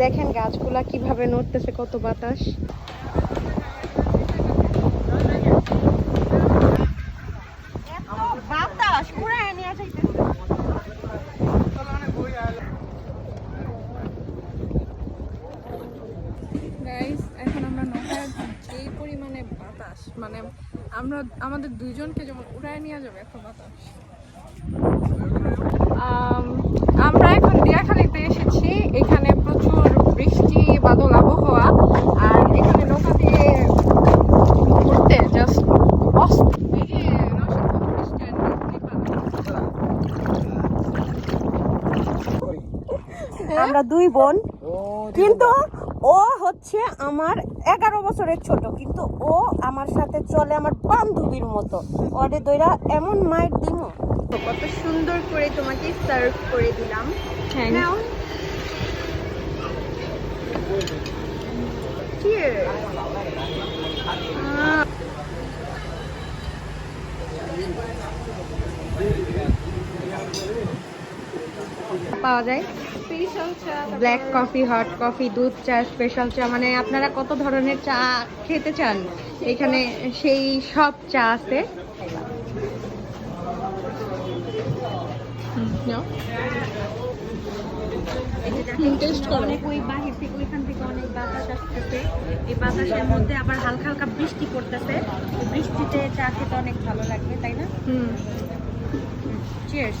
দেখেন গাছগুলা কীভাবে নড়তেছে কত বাতাস। বাতাস নিয়ে যাইতেছে এখন আমরা নৌকায় যেই পরিমাণে বাতাস। মানে আমরা আমাদের দুইজনকে যেমন উড়ায় নিয়ে যাবে এত বাতাস। আমরা দুই বোন। কিন্তু ও হচ্ছে আমার এগারো বছরের ছোট কিন্তু ও আমার সাথে চলে আমার বান্ধবীর মতো। ওরে দইরা এমন মায়ের দিমো কত সুন্দর করে তোমাকে সার্ভ করে দিলাম। নাও। পাওয়া যায়? ব্ল্যাক কফি হট কফি দুধ চা স্পেশাল চা মানে আপনারা কত ধরনের চা খেতে চান? এখানে সেই সব চা আছে। অনেক ওই বাহির থেকে ওইখান থেকে অনেক বাতাস আসতেছে। এই বাতাসের মধ্যে আবার হালকা হালকা বৃষ্টি পড়তেছে। বৃষ্টিতে চা খেতে অনেক ভালো লাগবে তাই না? হুম। চিয়ার্স